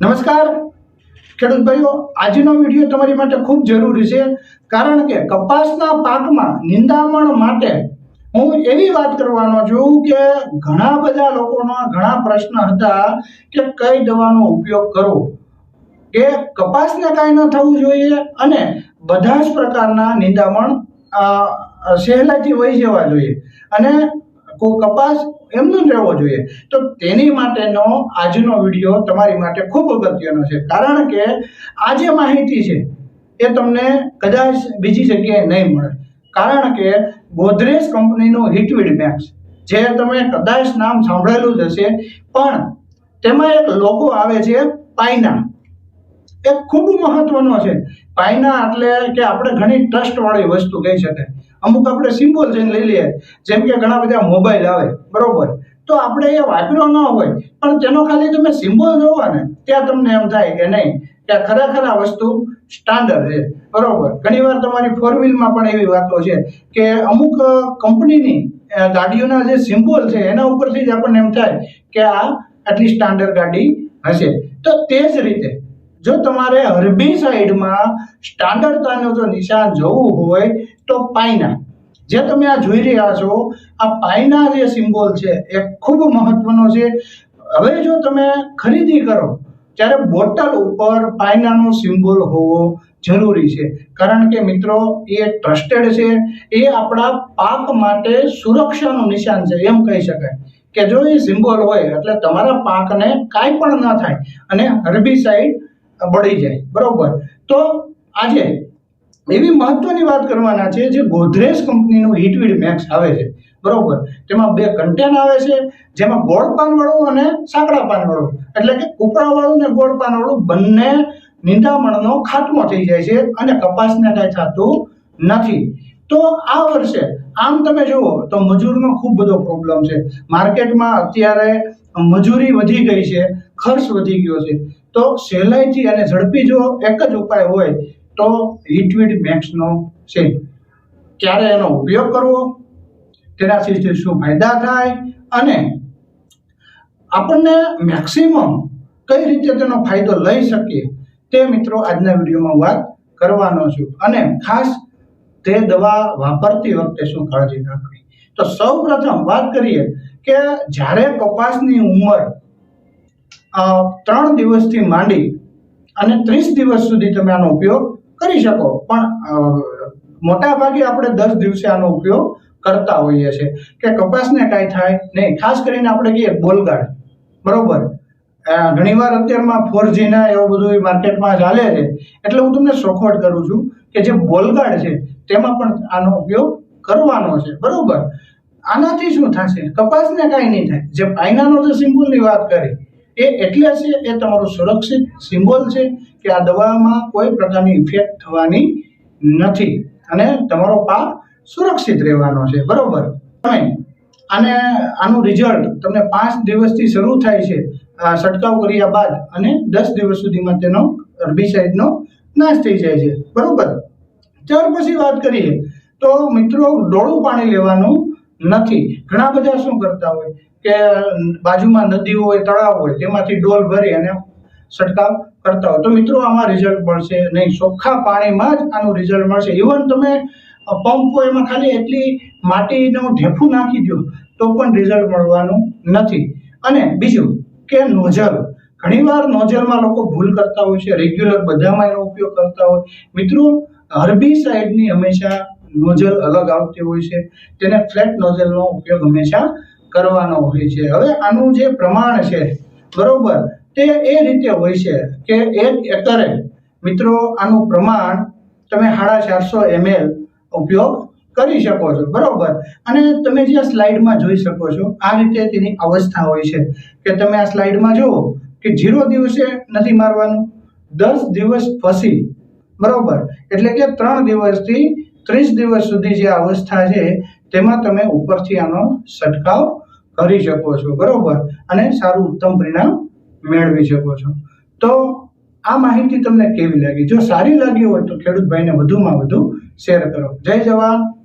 નમસ્કાર. ખેડૂત ભાઈઓ, આજનો વીડિયો તમારી માટે ખૂબ જરૂરી છે કારણ કે કપાસના પાકમાં નિંદામણ માટે હું એવી વાત કરવાનો છું કે ઘણા બધા લોકોના ઘણા પ્રશ્ન હતા કે કઈ દવાનો ઉપયોગ કરવો. કે કપાસને કાંઈ ન થવું જોઈએ અને બધા જ પ્રકારના નિંદામણ સહેલાથી વહી જવા જોઈએ. અને કો- કપાસ એમનો જ રહેવો જોઈએ. તો તેની માટેનો આજનો વીડિયો તમારી માટે ખૂબ અગત્યનો છે. કારણ કે આ જે માહિતી છે એ તમને કદાચ બીજી જગ્યાએ નહીં મળે. કારણ કે ગોદરેજ કંપનીનું હિટવીડ મેક્સ જે તમે કદાચ નામ સાંભળેલું જ હશે, પણ તેમાં એક લોગો આવે છે, પાયના. એ ખૂબ મહત્વનો છે. પાયના એટલે કે આપણે ઘણી ટ્રસ્ટવાળી વસ્તુ કહી શકાય. અમુક આપણે સિમ્બોલ જઈને લઈ લઈએ, જેમ કે ઘણા બધા મોબાઈલ આવે, બરોબર? તો આપણે એ વાપર્યો ન હોય, પણ તેનો ખાલી તમે સિમ્બોલ જોવો ને, ત્યાં તમને એમ થાય કે નહીં, કે ખરેખર આ વસ્તુ સ્ટાન્ડર્ડ છે. બરોબર? ઘણીવાર તમારી ફોર વ્હીલમાં પણ એવી વાતો છે કે અમુક કંપનીની ગાડીઓના જે સિમ્બોલ છે, એના ઉપરથી જ આપણને એમ થાય કે આ આટલી સ્ટાન્ડર્ડ ગાડી હશે. તો તે જ રીતે જો તમારે હરબી સાઈડમાં સ્ટાન્ડર્ડતાનું જો નિશાન જોવું હોય, તો પાયના. જે તમે આ જોઈ રહ્યા છો, આ પાયના જે સિમ્બોલ છે, એ ખૂબ મહત્વનો છે. હવે જો તમે ખરીદી કરો, ત્યારે બોટલ ઉપર પાયનાનો સિમ્બોલ હોવો જરૂરી છે. કારણ કે મિત્રો, એ ટ્રસ્ટેડ છે. એ આપણા પાક માટે સુરક્ષાનું નિશાન છે, એમ કહી શકાય. કે જો એ સિમ્બોલ હોય, એટલે તમારા પાકને કાંઈ પણ ન થાય. અને હર્બીસાઇડ બળી જાય. બરોબર? તો આજે એવી મહત્વની વાત કરવાના છે જે ગોદરેજ કંપનીનું હિટવીડ મેક્સ આવે છે. બરોબર? તેમાં બે કન્ટેન આવે છે, જેમાં ગોળ પાનવાળું અને સાંકડા પાનવાળું. એટલે કે ઉપરાવાળું ને ગોળ પાનવાળું બંને નિંદામણનો ખાત્મો થઈ જાય છે અને કપાસને કાંઈ થતું નથી. તો આ વર્ષે આમ તમે જુઓ તો મજૂરનો ખૂબ બધો પ્રોબ્લેમ છે. માર્કેટમાં અત્યારે મજૂરી વધી ગઈ છે, ખર્ચ વધી ગયો છે. તો સહેલાઈથી અને ઝડપી જો એક જ ઉપાય હોય, તો હિટવીડ મેક્સનો છે. ક્યારે એનો ઉપયોગ કરવો? તેનાથી શું ફાયદા થાય? અને આપણને મેક્સિમમ કઈ રીતે તેનો ફાયદો લઈ શકીએ? તે મિત્રો આજના વિડીયોમાં વાત કરવાનો છું. અને ખાસ તે દવા વાપરતી વખતે શું કાળજી રાખવી? તો સૌ પ્રથમ વાત કરીએ કે જ્યારે કપાસની ઉંમર ત્રણ દિવસથી માંડી અને ત્રીસ દિવસ સુધી તમે આનો ઉપયોગ કરી શકો. પણ મોટા ભાગે આપણે દસ દિવસે આનો ઉપયોગ કરતા હોઈએ છીએ કે કપાસને કાંઈ થાય નહીં. ખાસ કરીને આપણે કહીએ બોલગાડ. બરોબર? ઘણીવાર અત્યારમાં ફોર જીના એવું બધું માર્કેટમાં ચાલે છે. એટલે હું તમને ચોખવટ કરું છું કે જે બોલગાડ છે, તેમાં પણ આનો ઉપયોગ કરવાનો છે. બરોબર? આનાથી શું થશે? કપાસને કાંઈ નહીં થાય. જે પાયનાનો જે સિમ્બોલની વાત કરી એ એટલે છે એ તમારું સુરક્ષિત સિમ્બોલ છે કે આ દવામાં કોઈ પ્રકારની ઇફેક્ટ થવાની નથી. અને તમારો પાક સુરક્ષિત રહેવાનો છે. બરોબર? તમે અને આનું રિઝલ્ટ તમને પાંચ દિવસથી શરૂ થાય છે. છંટકાવ કર્યા બાદ અને દસ દિવસ સુધીમાં તેનો હર્બિસાઇડનો નાશ થઈ જાય છે. બરોબર? ત્યાર પછી વાત કરીએ તો મિત્રો ડોળું પાણી લેવાનું નથી. ઘણા બધા શું કરતા હોય કે બાજુમાં નદી હોય, તળાવ હોય, તેમાંથી ડોલ ભરી અને છંટકાવ કરતા હોય. તો મિત્રો, આમાં રિઝલ્ટ મળશે નહીં. ચોખ્ખા પાણીમાં જ આનું રિઝલ્ટ મળશે. ઇવન તમે પંપ હોય એમાં ખાલી એટલી માટીનું ઢેફું નાખી દો, તો પણ રિઝલ્ટ મળવાનું નથી. અને બીજું, કે નોઝલ. ઘણીવાર નોઝલમાં લોકો ભૂલ કરતા હોય છે. રેગ્યુલર બધામાં એનો ઉપયોગ કરતા હોય. મિત્રો હર્બીસાઇડની હંમેશા નોઝલ અલગ આવતી હોય છે. તેને ફ્લેટ નોઝલનો ઉપયોગ હંમેશા કરવાનો હોય છે. હવે આનું જે પ્રમાણ છે, બરોબર, તે એ રીતે હોય છે કે એક એકરે, મિત્રો, આનું પ્રમાણ તમે સાડા ચારસો એમએલ ઉપયોગ કરી શકો છો. બરોબર. અને તમે જે સ્લાઇડમાં જોઈ શકો છો, આ રીતે તેની અવસ્થા હોય છે. કે તમે આ સ્લાઇડમાં જુઓ કે જીરો દિવસે નથી મારવાનું, દસ દિવસ પછી. બરોબર. એટલે કે ત્રણ દિવસથી ત્રીસ દિવસ સુધી જે અવસ્થા છે, તેમાં તમે ઉપરથી આનો છંટકાવ કરી શકો છો, બરોબર? અને સારું ઉત્તમ પરિણામ મેળવી શકો છો. તો આ માહિતી તમને કેવી લાગી? જો સારી લાગી હોય તો ખેડૂત ભાઈને વધુમાં વધુ શેર કરો. જય જવાન!